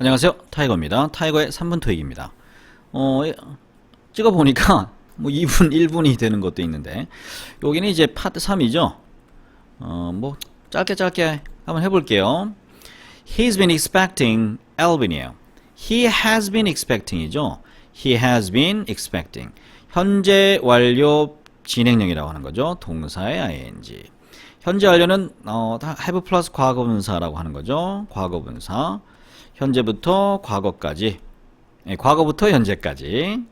안녕하세요. 타이거입니다. 타이거의 3분 토익입니다. 어, 예, 찍어보니까 뭐 2분, 1분이 되는 것도 있는데, 여기는 이제 파트 3이죠. 어, 뭐, 짧게 짧게 한번 해볼게요. He's been expecting Alvin이에요. He has been expecting이죠. He has been expecting. 현재 완료 진행형이라고 하는 거죠. 동사의 ing. 현재 완료는 어, 다 have 플러스 과거분사라고 하는 거죠. 과거분사. 현재부터 과거까지. 예, 과거부터 현재까지.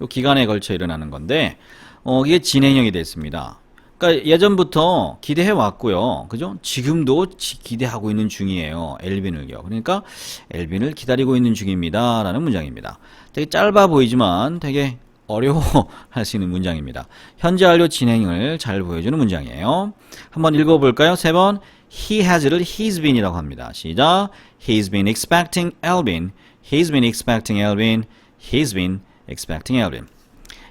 요 기간에 걸쳐 일어나는 건데 어, 이게 진행형이 됐습니다. 그러니까 예전부터 기대해 왔고요. 그죠? 지금도 지- 기대하고 있는 중이에요. 엘빈을요. 그러니까 엘빈을 기다리고 있는 중입니다. 라는 문장입니다. 되게 짧아 보이지만 되게 있는 문장입니다. 현재 완료 진행을 잘 보여주는 문장이에요. 한번 읽어볼까요? 세 번. He has를 he's been이라고 합니다. 시작. He's been expecting Alvin. He's been expecting Alvin. He's been expecting Alvin.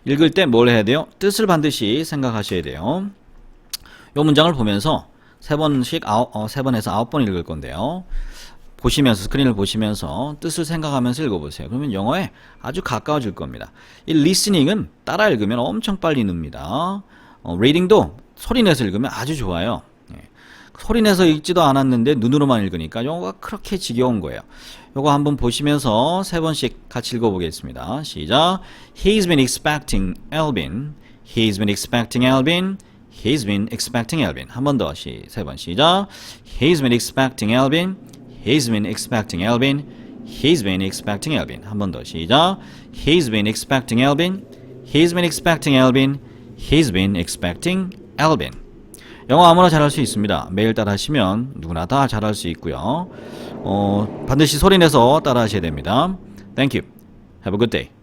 읽을 때 뭘 해야 돼요? 뜻을 반드시 생각하셔야 돼요. 이 문장을 보면서 세 번씩 아홉, 어, 세 번에서 아홉 번 읽을 건데요. 보시면서 스크린을 보시면서 뜻을 생각하면서 읽어보세요. 그러면 영어에 아주 가까워질 겁니다. 이 listening은 따라 읽으면 엄청 빨리 늡니다. 어, reading도 소리 내서 읽으면 아주 좋아요. 예. 소리 내서 읽지도 않았는데 눈으로만 읽으니까 영어가 그렇게 지겨운 거예요. 요거 한번 보시면서 세 번씩 같이 읽어보겠습니다. 시작. He's been expecting Alvin. He's been expecting Alvin. He's been expecting Alvin. 한 번 더, 시, 세번 시작. He's been expecting Alvin. He's been expecting Alvin. He's been expecting Alvin. 한 번 더, 시작. He's been expecting Alvin. He's been expecting Alvin. He's been expecting Alvin. 영어 아무나 잘할 수 있습니다. 매일 따라 하시면 누구나 다 잘할 수 있고요. 어, 반드시 소리 내서 따라 하셔야 됩니다. Thank you. Have a good day.